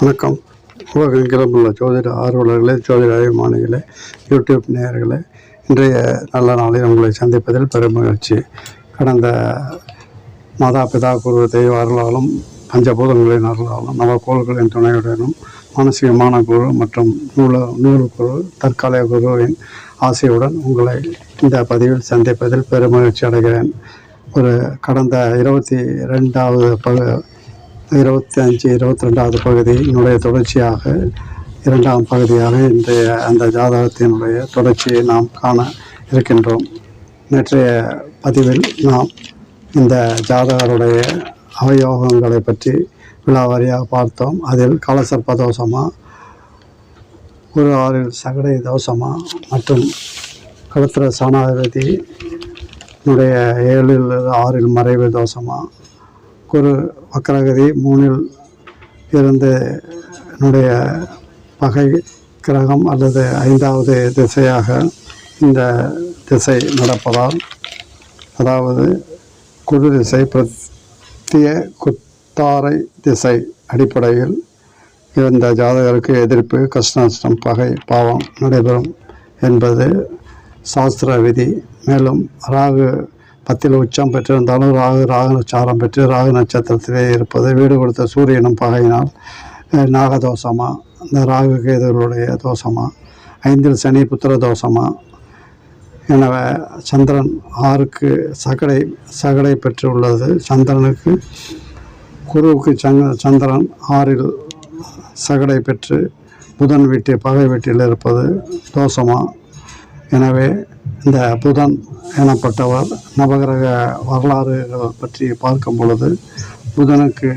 வணக்கம். உலகெங்கிலும் உள்ள ஜோதிட ஆர்வலர்களே ஜோதிட அபிமானிகளே யூடியூப் நேயர்களே இன்றைய நல்ல நாளில் உங்களை சந்திப்பதில் பெரும் மகிழ்ச்சி. கடந்த மாதா பிதா குரு தெய்வ அருளாலும் பஞ்சபூதங்களின் அருளாலும் நவக்கோள்களின் துணையுடனும் மானசீகமான குரு மற்றும் நூல நூல் குரு தற்காலிக குருவின் ஆசையுடன் உங்களை இந்த பதிவில் சந்திப்பதில் பெருமகிழ்ச்சி அடைகிறேன். ஒரு கடந்த இருபத்தி ரெண்டாவது பகு இருபத்தி அஞ்சு இருபத்தி ரெண்டாவது பகுதியினுடைய தொடர்ச்சியாக இரண்டாம் பகுதியாக இன்றைய அந்த ஜாதகத்தினுடைய தொடர்ச்சியை நாம் காண இருக்கின்றோம். நேற்றைய பதிவில் நாம் இந்த ஜாதகருடைய அவயோகங்களை பற்றி விழாவாரியாக பார்த்தோம். அதில் கலசர்ப்ப தோஷமா ஒரு ஆறில் சகடை தோஷமா மற்றும் கலத்திர சனாதிபதி ஏழில் ஆறில் மறைவு தோஷமா குரு வக்கரகதி மூணில் இருந்த என்னுடைய பகை கிரகம் அல்லது ஐந்தாவது திசையாக இந்த திசை நடப்பதால் அதாவது குரு திசை பிரத்திய குத்தாரை திசை அடிப்படையில் இந்த ஜாதகருக்கு எதிர்ப்பு கஷ்டநஷ்டம் பகை பாவம் நடைபெறும் என்பது சாஸ்திர விதி. மேலும் ராகு பத்தில் உச்சம் பெற்றிருந்தாலும் ராகு ராகு உச்சாரம் பெற்று ராகு நட்சத்திரத்திலே இருப்பது. வீடு கொடுத்த சூரியனும் பகையினால் நாகதோஷமா? இந்த ராகு கேதுகளுடைய தோஷமா? ஐந்தில் சனி புத்திர தோஷமா? எனவே சந்திரன் ஆறுக்கு சகடை சகடை பெற்றுள்ளது. சந்திரனுக்கு குருவுக்கு சங்க சந்திரன் ஆறில் சகடை பெற்று புதன் வீட்டு பகை வீட்டில் இருப்பது தோஷமா? எனவே இந்த புதன் எனப்பட்டவர் நவகிரக வரலாறுகள் பற்றி பார்க்கும் பொழுது புதனுக்கு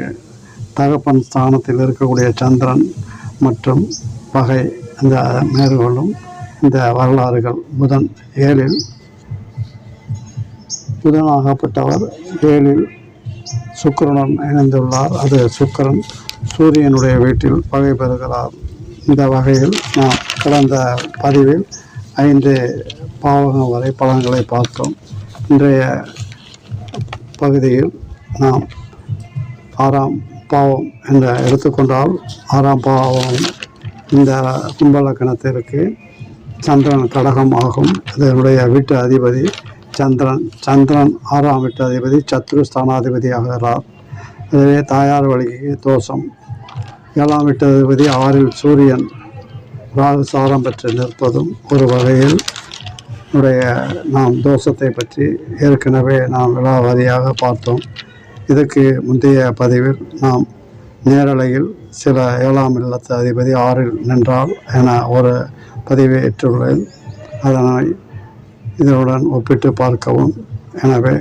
தகப்பன் ஸ்தானத்தில் இருக்கக்கூடிய சந்திரன் மற்றும் பகை இந்த மேற்கொள்ளும் இந்த வரலாறுகள். புதன் ஏழில் புதனாகப்பட்டவர் ஏழில் சுக்கரனுடன் இணைந்துள்ளார். அது சுக்கிரன் சூரியனுடைய வீட்டில் பகை பெறுகிறார். இந்த வகையில் நாம் கடந்த பதிவில் ஐந்து பாவகம் வரை பலன்களை பார்த்தோம். இன்றைய பகுதியில் நாம் ஆறாம் பாவம் என்று எடுத்துக்கொண்டால் ஆறாம் பாவம் இந்த கும்பலக்கணத்திற்கு சந்திரன் கடகம் ஆகும். இதனுடைய வீட்டு அதிபதி சந்திரன். சந்திரன் ஆறாம் வீட்டு அதிபதி சத்ரு ஸ்தானாதிபதி ஆகிறார் இதுவே தாயார் வழிக்கு தோஷம். ஏழாம் வீட்டு அதிபதி ஆறில் சூரியன். சாரம் பெற்று நிற்பதும் ஒரு வகையில் உடைய நாம் தோஷத்தை பற்றி ஏற்கனவே நாம் விழாவாரியாக பார்த்தோம். இதற்கு முந்தைய பதிவில் நாம் நேரலையில் சில ஏழாம் இல்லத்து அதிபதி ஆறில் நின்றால் என ஒரு பதிவை ஏற்றுள்ளேன். அதனை இதனுடன் ஒப்பிட்டு பார்க்கவும். எனவே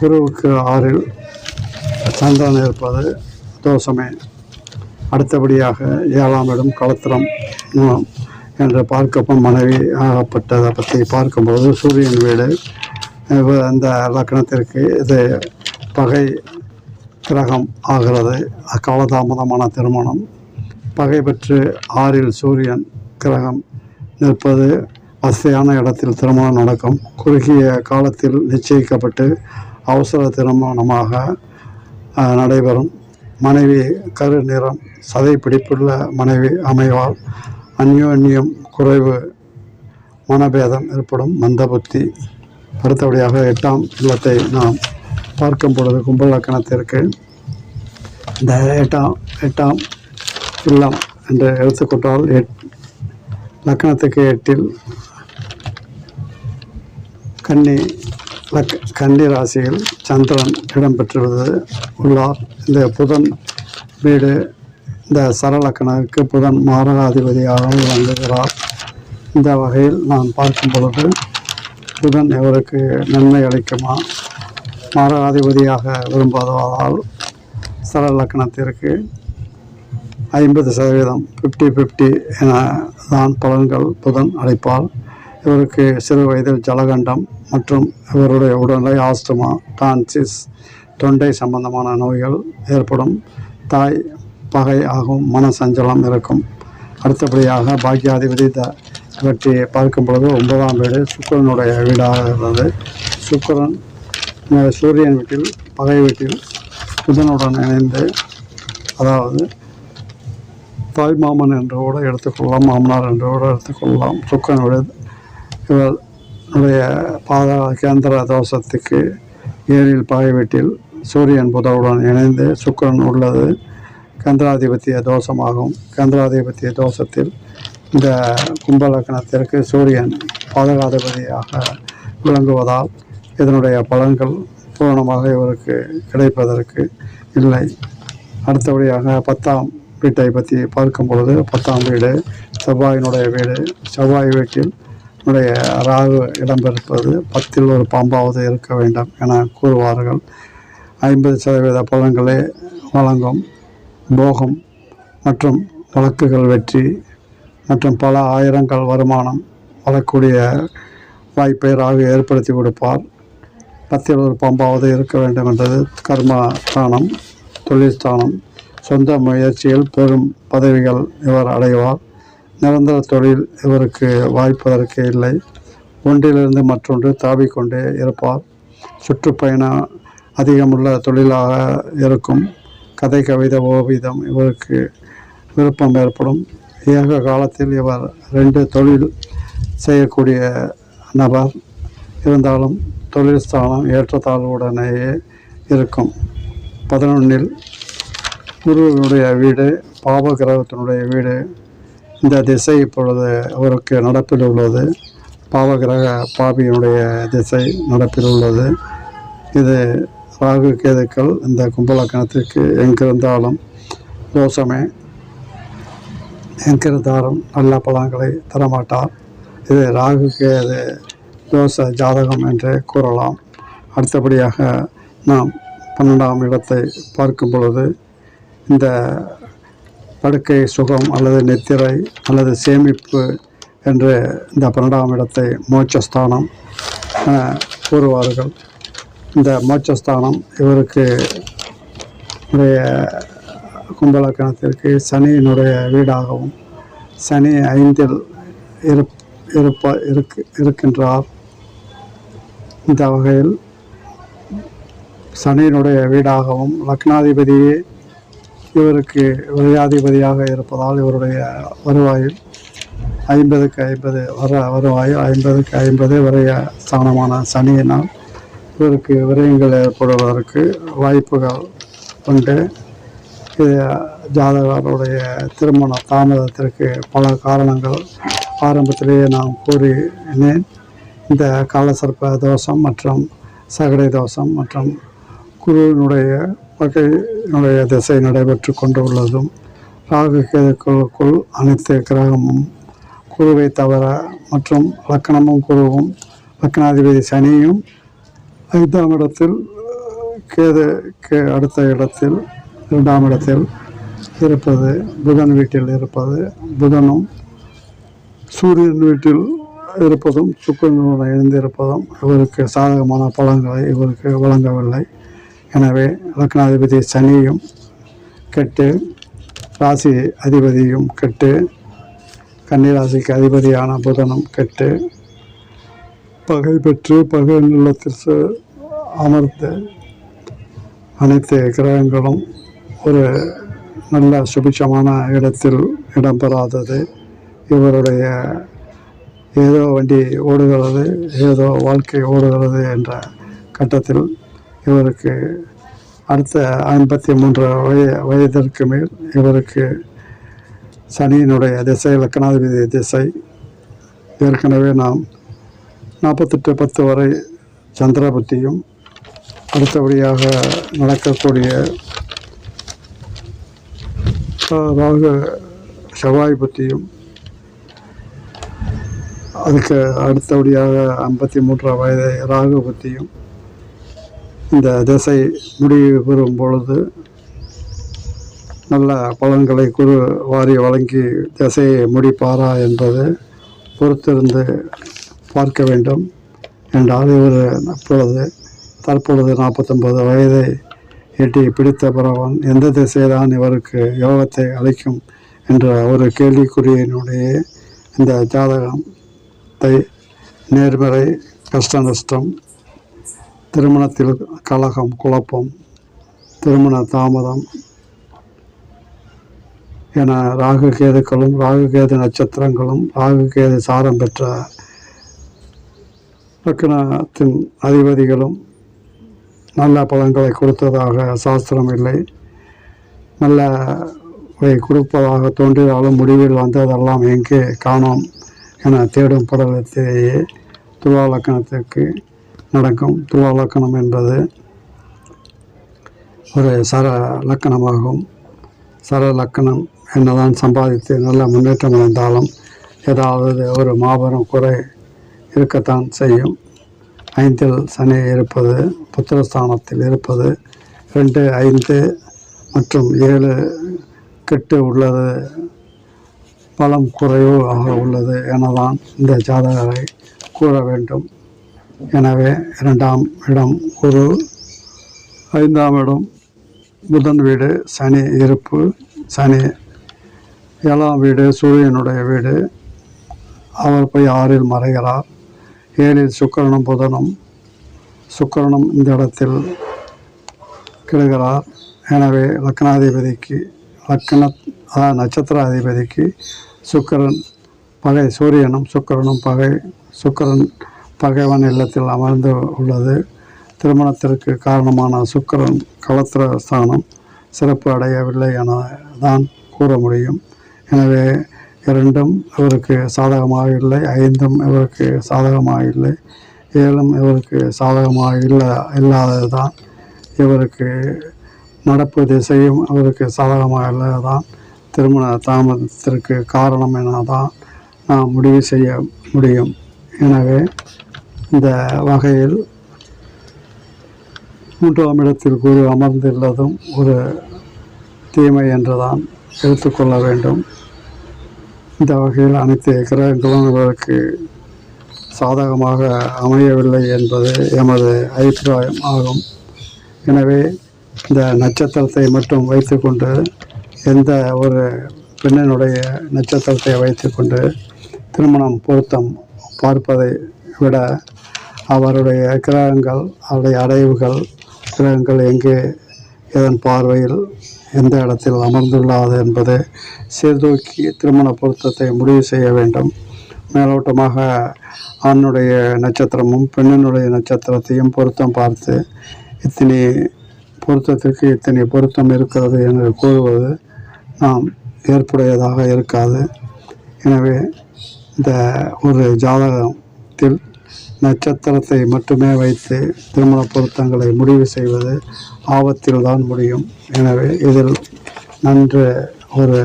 குருவுக்கு ஆறில் சந்திரன் இருப்பது தோஷமே. அடுத்தபடியாக ஏழாம் இடம் கலத்திரம் என்று பார்க்கப்படும் மனைவி ஆகப்பட்டதை பற்றி பார்க்கும்போது சூரியன் வீடு அந்த லக்னத்திற்கு இது பகை கிரகம் ஆகிறது. காலதாமதமான திருமணம். பகை பெற்று ஆறில் சூரியன் கிரகம் நிற்பது வசதியான இடத்தில் திருமணம் நடக்கும். குறுகிய காலத்தில் நிச்சயிக்கப்பட்டு அவசர திருமணமாக நடைபெறும். மனைவி கரு நிறம் சதை பிடிப்புள்ள மனைவி அமைவால் அந்யோன்யம் குறைவு மனபேதம் ஏற்படும் மந்த புத்தி அடுத்தபடியாக எட்டாம் இல்லத்தை நாம் பார்க்கும் பொழுது கும்பலக்கணத்திற்கு இந்த எட்டாம் எட்டாம் இல்லம் என்று எடுத்துக்கொண்டால் எட் லக்கணத்துக்கு எட்டில் கன்னி லக் கன்னி ராசியில் சந்திரன் இடம்பெற்றுள்ளது உள்ளார். இந்த புதன் வீடு இந்த சரலக்கணருக்கு புதன் மாரகாதிபதியாக விளங்குகிறார். இந்த வகையில் நான் பார்க்கும் பொழுது புதன் இவருக்கு நன்மை அளிக்குமா? மாரகாதிபதியாக விரும்பாததால் சரலக்கணத்திற்கு ஐம்பது சதவீதம் ஃபிஃப்டி ஃபிஃப்டி என தான் பலன்கள் புதன் அளிப்பால் இவருக்கு சிறு வயதில் ஜலகண்டம் மற்றும் இவருடைய உடல்நிலை ஆஸ்துமா டான்சிஸ் தொண்டை சம்பந்தமான நோய்கள் ஏற்படும். தாய் பகை ஆகும் மன சஞ்சலம் இருக்கும். அடுத்தபடியாக பாக்கியாதிபதி த பற்றி பார்க்கும் பொழுது ஒன்பதாம் வீடு சுக்கரனுடைய வீடாக இருந்தது. சுக்கிரன் சூரியன் வீட்டில் பகை வீட்டில் புதனுடன் இணைந்து அதாவது தாய் மாமன் என்று கூட எடுத்துக்கொள்ளலாம் மாமனார் என்று கூட எடுத்துக்கொள்ளலாம் சுக்கரனுடைய இவருடைய பாத கேந்திர தோஷத்துக்கு ஏழில் பாய வீட்டில் சூரியன் புதவுடன் இணைந்து சுக்கரன் உள்ளது. கந்திராதிபத்திய தோஷமாகும். கந்திராதிபத்திய தோஷத்தில் இந்த கும்பலக்கணத்திற்கு சூரியன் பாதகாதிபதியாக விளங்குவதால் இதனுடைய பலன்கள் பூரணமாக இவருக்கு கிடைப்பதற்கு இல்லை. அடுத்தபடியாக பத்தாம் வீட்டை பற்றி பார்க்கும் பொழுது பத்தாம் வீடு செவ்வாயினுடைய வீடு. செவ்வாய் வீட்டில் உடைய ராகு இடம்பெறுப்பது பத்தில் ஒரு பாம்பாவது இருக்க வேண்டும் என கூறுவார்கள். ஐம்பது சதவீத பலன்களை வழங்கும் போகம் மற்றும் வழக்குகள் வெற்றி மற்றும் பல ஆயிரங்கள் வருமானம் வரக்கூடிய வாய்ப்பை ராகு ஏற்படுத்தி கொடுப்பார். பத்தில் ஒரு பம்பாவது இருக்க வேண்டும் என்றது கர்மா ஸ்தானம் தொழில் ஸ்தானம் சொந்த முயற்சியில் பெரும் பதவிகள் இவர் அடைவார். நிரந்தர தொழில் இவருக்கு வாய்ப்பதற்கு இல்லை. ஒன்றிலிருந்து மற்றொன்று தாவிக்கொண்டே இருப்பார். சுற்றுப்பயணம் அதிகமுள்ள தொழிலாக இருக்கும். கதை கவிதை ஓவியம் இவருக்கு விருப்பம் ஏற்படும். ஏக காலத்தில் இவர் ரெண்டு தொழில் செய்யக்கூடிய நபர். இருந்தாலும் தொழில் ஸ்தானம் ஏற்றத்தாழ்வுடனேயே இருக்கும். பதினொன்றில் குருவினுடைய வீடு பாப கிரகத்தினுடைய வீடு இந்த திசை இப்பொழுது அவருக்கு நடப்பில் உள்ளது. பாவகிரக பாபியினுடைய திசை நடப்பில் உள்ளது. இது ராகு கேதுக்கள் இந்த கும்பலக்கணத்திற்கு எங்கிருந்தாலும் தோஷமே எங்கிருந்தாலும் நல்ல பலன்களை தரமாட்டார். இது ராகு கேது தோஷ ஜாதகம் என்று கூறலாம். அடுத்தபடியாக நாம் பன்னெண்டாம் இடத்தை பார்க்கும் பொழுது இந்த படுக்கை சுகம் அல்லது நித்திரை அல்லது சேமிப்பு என்று இந்த பன்னெண்டாம் இடத்தை மோட்சஸ்தானம் என கூறுவார்கள். இந்த மோட்சஸ்தானம் இவருக்கு உடைய கும்பலக்கணத்திற்கு சனியினுடைய வீடாகவும் சனி ஐந்தில் இருப் இருப்ப இருக்கு இருக்கின்றார். இந்த வகையில் சனியினுடைய வீடாகவும் லக்னாதிபதியே இவருக்கு விரையாதிபதியாக இருப்பதால் இவருடைய வருவாயில் ஐம்பதுக்கு ஐம்பது வர வருவாயில் ஐம்பதுக்கு ஐம்பது விரைய ஸ்தானமான சனியினால் இவருக்கு விரயங்கள் ஏற்படுவதற்கு வாய்ப்புகள் உண்டு. இது ஜாதகருடைய திருமண தாமதத்திற்கு பல காரணங்கள் ஆரம்பத்திலேயே நான் கூறினேன். இந்த காலசர்ப்ப தோஷம் மற்றும் சகடை தோஷம் மற்றும் குருவினுடைய வகையினுடைய திசை நடைபெற்று கொண்டு உள்ளதும் ராகு கேதுக்களுக்குள் அனைத்து கிரகமும் குருவை தவிர மற்றும் லக்கணமும் குருவும் லக்னாதிபதி சனியும் ஐந்தாம் இடத்தில் கேது கே அடுத்த இடத்தில் இரண்டாம் இடத்தில் இருப்பது புதன் வீட்டில் இருப்பது புதனும் சூரியன் வீட்டில் இருப்பதும் சுக்கரனுடன் இணைந்திருப்பதும் இவருக்கு சாதகமான பலன்களை இவருக்கு வழங்கவில்லை. எனவே லக்னாதிபதி சனியும் கெட்டு ராசி அதிபதியும் கெட்டு கன்னிராசிக்கு அதிபதியான புதனும் கெட்டு பகை பெற்று பகை நிலத்தில் அமர்ந்து அனைத்து கிரகங்களும் ஒரு நல்ல சுபிட்சமான இடத்தில் இடம்பெறாதது. இவருடைய ஏதோ வண்டி ஓடுகிறது ஏதோ வாழ்க்கை ஓடுகிறது என்ற கட்டத்தில் இவருக்கு அடுத்த ஐம்பத்தி மூன்று வய வயதிற்கு மேல் இவருக்கு சனியினுடைய திசை லக்கணாதிபதி திசை. ஏற்கனவே நாம் நாற்பத்தெட்டு பத்து வரை சந்திர புத்தியும் அடுத்தபடியாக நடக்கக்கூடிய ராகு செவ்வாய் புத்தியும் அதுக்கு அடுத்தபடியாக ஐம்பத்தி மூன்றாம் வயது ராகு புத்தியும் இந்த திசை முடிவு பெறும் பொழுது நல்ல பலன்களை குரு வாரி வழங்கி திசையை முடிப்பாரா என்பது பொறுத்திருந்து பார்க்க வேண்டும் என்றால் இவர் அப்பொழுது தற்பொழுது நாற்பத்தொன்பது வயதை எட்டி பிடித்த பிறவன் எந்த திசைதான் இவருக்கு யோகத்தை அளிக்கும் என்ற ஒரு கேள்விக்குறியினுடைய இந்த ஜாதகத்தை நேர்மறை கஷ்ட நஷ்டம் திருமணத்தில் கலகம் குழப்பம் திருமண தாமதம் என ராகு கேதுக்களும் ராகு கேது நட்சத்திரங்களும் ராகு கேது சாரம் பெற்ற லக்னத்தின் அதிபதிகளும் நல்ல பலன்களை கொடுத்ததாக சாஸ்திரம் இல்லை. நல்ல கொடுப்பதாக தோன்றினாலும் முடிவில் வந்ததெல்லாம் எங்கே காணோம் என தேடும் படலத்திலேயே துலா லக்கணத்திற்கு நடக்கும். துலா லக்கணம் என்பது ஒரு சர லக்கணமாகும். சர லக்கணம் என்னதான் சம்பாதித்து நல்ல முன்னேற்றம் அடைந்தாலும் ஏதாவது ஒரு மாபெரும் குறை இருக்கத்தான் செய்யும். ஐந்தில் சனி இருப்பது புத்திரஸ்தானத்தில் இருப்பது ரெண்டு ஐந்து மற்றும் ஏழு கெட்டு உள்ளது பலம் குறைவாக உள்ளது எனதான் இந்த ஜாதகரை கூற வேண்டும். எனவே இரண்டாம் இடம் குரு ஐந்தாம் இடம் புதன் வீடு சனி இருப்பு சனி ஏழாம் வீடு சூரியனுடைய வீடு. அவர் போய் ஆறில் மறைகிறார். ஏழில் சுக்கிரனும் புதனும். சுக்கரனும் இந்த இடத்தில் கிடுகிறார் எனவே லக்னாதிபதிக்கு லக்ன நட்சத்திராதிபதிக்கு சுக்கரன் பகை சூரியனும் சுக்கரனும் பகை. சுக்கிரன் பகைவன் இல்லத்தில் அமர்ந்து உள்ளது. திருமணத்திற்கு காரணமான சுக்கரன் கலத்திர ஸ்தானம் சிறப்பு அடையவில்லை என தான் கூற முடியும். எனவே இரண்டும் இவருக்கு சாதகமாக இல்லை ஐந்தும் இவருக்கு சாதகமாக இல்லை ஏழும் இவருக்கு சாதகமாக இல்லை இல்லாதது தான் இவருக்கு நடப்பு திசையும் அவருக்கு சாதகமாக இல்லாததான் திருமண தாமதத்திற்கு காரணம் என தான் நாம் முடிவு செய்ய முடியும். எனவே இந்த வகையில் மூன்றாம் இடத்தில் குரு அமர்ந்துள்ளதும் ஒரு தீமை என்றுதான் எடுத்துக்கொள்ள வேண்டும். இந்த வகையில் அனைத்து கிரகங்களும் இவருக்கு சாதகமாக அமையவில்லை என்பது எமது அபிப்பிராயம் ஆகும். எனவே இந்த நட்சத்திரத்தை மட்டும் வைத்துக்கொண்டு எந்த ஒரு பெண்ணினுடைய நட்சத்திரத்தை வைத்துக்கொண்டு திருமணம் பொருத்தம் பார்ப்பதை விட அவருடைய கிரகங்கள் அவருடைய அடைவுகள் கிரகங்கள் எங்கே எதன் பார்வையில் எந்த இடத்தில் அமர்ந்துள்ளாது என்பது சீர்தூக்கி திருமண பொருத்தத்தை முடிவு செய்ய வேண்டும். மேலோட்டமாக ஆணுடைய நட்சத்திரமும் பெண்ணினுடைய நட்சத்திரத்தையும் பொருத்தம் பார்த்து இத்தனை பொருத்தத்திற்கு இத்தனை பொருத்தம் இருக்கிறது என்று கூறுவது நாம் ஏற்புடையதாக இருக்காது. எனவே இந்த ஒரு ஜாதகத்தில் நட்சத்திரத்தை மட்டுமே வைத்து திருமண பொருத்தங்களை முடிவு செய்வது ஆபத்தில் தான் முடியும். எனவே இதில் நன்று ஒரு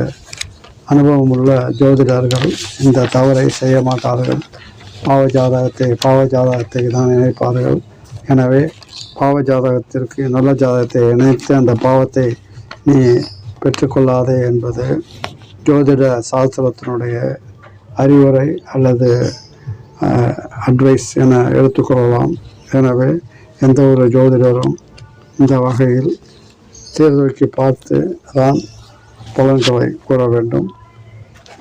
அனுபவமுள்ள ஜோதிடர்கள் இந்த தவறை செய்ய மாட்டார்கள். பாவ ஜாதகத்தை பாவ ஜாதகத்தை தான் இணைப்பார்கள் எனவே பாவ ஜாதகத்திற்கு நல்ல ஜாதகத்தை இணைத்து அந்த பாவத்தை நீ பெற்றுக்கொள்ளாதே என்பது ஜோதிட சாஸ்திரத்தினுடைய அறிவுரை அல்லது அட்வைஸ் என எடுத்துக்கொள்ளலாம். எனவே எந்த ஒரு ஜோதிடரும் இந்த வகையில் சீர்தூக்கி பார்த்து தான் பலன்களை கூற வேண்டும்.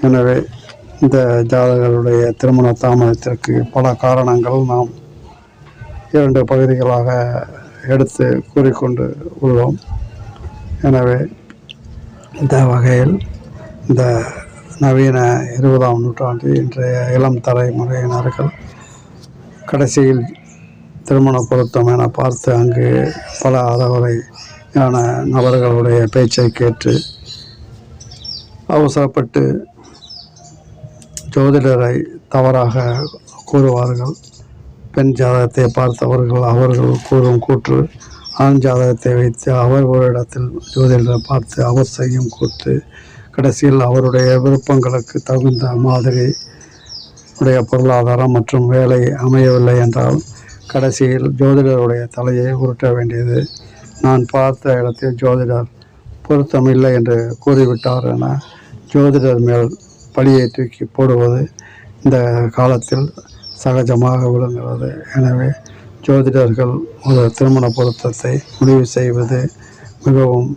எனவே இந்த ஜாதகருடைய திருமண தாமதத்திற்கு பல காரணங்கள் நாம் இரண்டு பகுதிகளாக எடுத்து கூறிக்கொண்டு உள்ளோம். எனவே இந்த வகையில் இந்த நவீன இருபதாம் நூற்றாண்டு இன்றைய இளம் தலைமுறையினர்கள் கடைசியில் திருமண பொருத்தம் என பார்த்து அங்கு பல அறவுரையான நபர்களுடைய பேச்சை கேட்டு அவசரப்பட்டு ஜோதிடரை தவறாக கூறுவார்கள். பெண் ஜாதகத்தை பார்த்தவர்கள் அவர்கள் கூறும் கூற்று ஆண் ஜாதகத்தை வைத்து அவர் ஒரு இடத்தில் ஜோதிடரை பார்த்து அவர் செய்யும் கூற்று கடைசியில் அவருடைய விருப்பங்களுக்கு தகுந்த மாதிரி உடைய பொருளாதாரம் மற்றும் வேலை அமையவில்லை என்றால் கடைசியில் ஜோதிடருடைய தலையை உருட்ட வேண்டியது. நான் பார்த்த இடத்தில் ஜோதிடர் பொருத்தமில்லை என்று கூறிவிட்டார் என ஜோதிடர் மேல் பழியை தூக்கி போடுவது இந்த காலத்தில் சகஜமாக விளங்குகிறது. எனவே ஜோதிடர்கள் ஒரு திருமண பொருத்தத்தை முடிவு செய்வது மிகவும்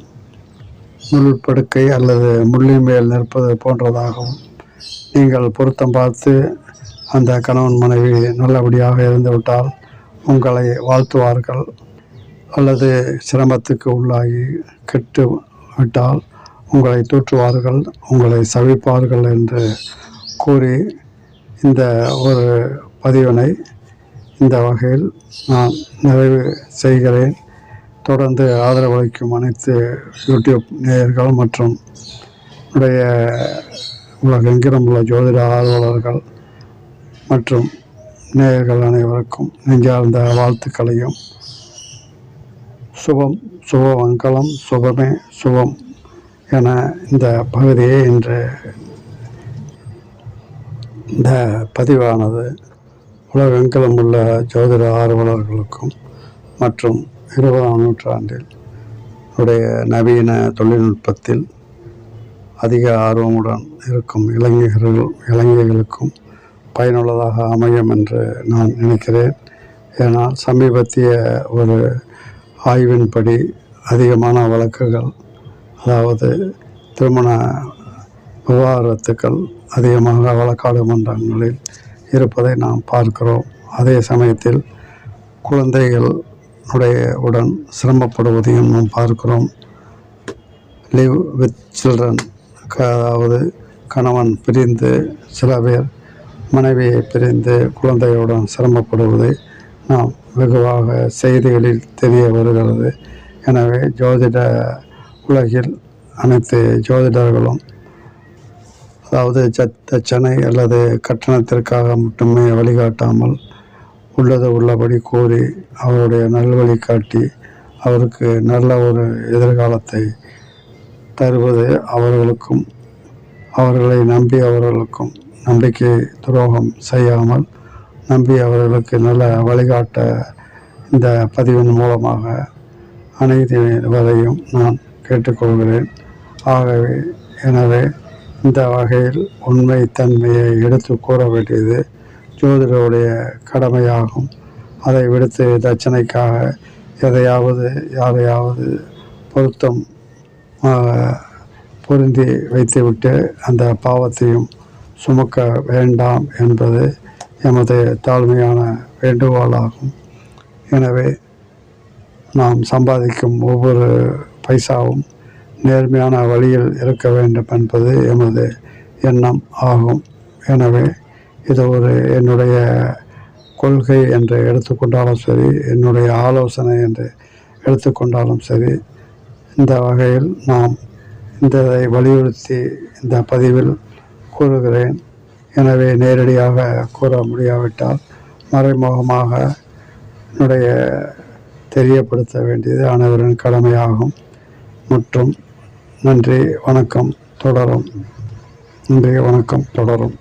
முள்படுக்கை அல்லது முள்ளின் மேல் நிற்பது போன்றதாகவும் நீங்கள் பொருத்தம் பார்த்து அந்த கணவன் மனைவி நல்லபடியாக இருந்துவிட்டால் உங்களை வாழ்த்துவார்கள். அல்லது சிரமத்துக்கு உள்ளாகி கெட்டு விட்டால் உங்களை தூற்றுவார்கள் உங்களை சவிப்பார்கள் என்று கூறி இந்த ஒரு பதிவினை இந்த வகையில் நான் நிறைவு செய்கிறேன். தொடர்ந்து ஆதரவளிக்கும் அனைத்து யூடியூப் நேயர்கள் மற்றும் உடைய உலகெங்கிலும் உள்ள ஜோதிட ஆர்வலர்கள் மற்றும் நேயர்கள் அனைவருக்கும் நெஞ்சார்ந்த வாழ்த்துக்களையும். சுபம் சுப மங்களம் சுபமே சுபம் என இந்த பகுதியை இன்று இந்த பதிவானது உலகெங்கிலும் உள்ள ஜோதிட ஆர்வலர்களுக்கும் மற்றும் இருபதாம் நூற்றாண்டில் உடைய நவீன தொழில்நுட்பத்தில் அதிக ஆர்வமுடன் இருக்கும் இளைஞர்கள் இளைஞர்களுக்கும் பயனுள்ளதாக அமையும் என்று நான் நினைக்கிறேன். ஏனால் சமீபத்திய ஒரு ஆய்வின்படி அதிகமான வழக்குகள் அதாவது திருமண விவாகரத்துக்கள் அதிகமாக வழக்காடு மன்றங்களில் இருப்பதை நாம் பார்க்கிறோம். அதே சமயத்தில் குழந்தைகள் உடைய உடன் சிரமப்படுவதையும் நாம் பார்க்கிறோம். லிவ் வித் சில்ட்ரன் அதாவது கணவன் பிரிந்து சில பேர் மனைவியை பிரிந்து குழந்தையுடன் சிரமப்படுவதை நாம் வெகுவாக செய்திகளில் தெரிய வருகிறது. எனவே ஜோதிட உலகில் அனைத்து ஜோதிடர்களும் அதாவது ச தச்சனை அல்லது கட்டணத்திற்காக மட்டுமே வழிகாட்டாமல் உள்ளது உள்ளபடி கூறி அவருடைய நல்வழி காட்டி அவருக்கு நல்ல ஒரு எதிர்காலத்தை தருவது அவர்களுக்கும் அவர்களை நம்பி அவர்களுக்கும் நம்பிக்கை துரோகம் செய்யாமல் நம்பி அவர்களுக்கு நல்ல வழிகாட்ட இந்த பதிவின் மூலமாக அனைத்து வரையும் நான் கேட்டுக்கொள்கிறேன். ஆகவே எனவே இந்த வகையில் உண்மை தன்மையை எடுத்து கூற வேண்டியது ஜோதிடருடைய கடமையாகும். அதை விடுத்து தட்சணைக்காக எதையாவது யாரையாவது பொருத்தம் பொருந்தி வைத்துவிட்டு அந்த பாவத்தையும் சுமக்க வேண்டாம் என்பது எமது தாழ்மையான வேண்டுகோளாகும். எனவே நாம் சம்பாதிக்கும் ஒவ்வொரு பைசாவும் நேர்மையான வழியில் இருக்க வேண்டும் என்பது எமது எண்ணம் ஆகும். எனவே இது ஒரு என்னுடைய கொள்கை என்று எடுத்துக்கொண்டாலும் சரி என்னுடைய ஆலோசனை என்று எடுத்துக்கொண்டாலும் சரி இந்த வகையில் நாம் இந்ததை வலியுறுத்தி இந்த பதிவில் கூறுகிறேன். எனவே நேரடியாக கூற முடியாவிட்டால் மறைமுகமாக என்னுடைய தெரியப்படுத்த வேண்டியது அனைவரின் கடமையாகும். மற்றும் நன்றி வணக்கம் தொடரும். நன்றி வணக்கம் தொடரும்.